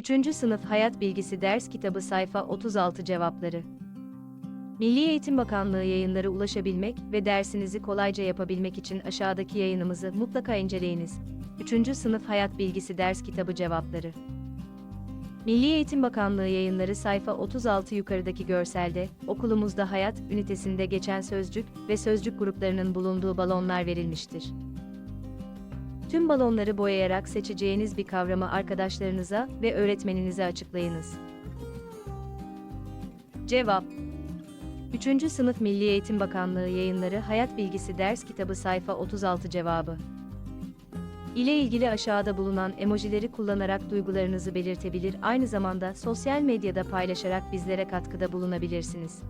3. Sınıf Hayat Bilgisi Ders Kitabı Sayfa 36 Cevapları Milli Eğitim Bakanlığı yayınları ulaşabilmek ve dersinizi kolayca yapabilmek için aşağıdaki yayınımızı mutlaka inceleyiniz. 3. Sınıf Hayat Bilgisi Ders Kitabı Cevapları Milli Eğitim Bakanlığı yayınları sayfa 36 yukarıdaki görselde, okulumuzda hayat ünitesinde geçen sözcük ve sözcük gruplarının bulunduğu balonlar verilmiştir. Tüm balonları boyayarak seçeceğiniz bir kavramı arkadaşlarınıza ve öğretmeninize açıklayınız. Cevap 3. Sınıf Milli Eğitim Bakanlığı yayınları Hayat Bilgisi Ders Kitabı sayfa 36 cevabı ile ilgili aşağıda bulunan emojileri kullanarak duygularınızı belirtebilir aynı zamanda sosyal medyada paylaşarak bizlere katkıda bulunabilirsiniz.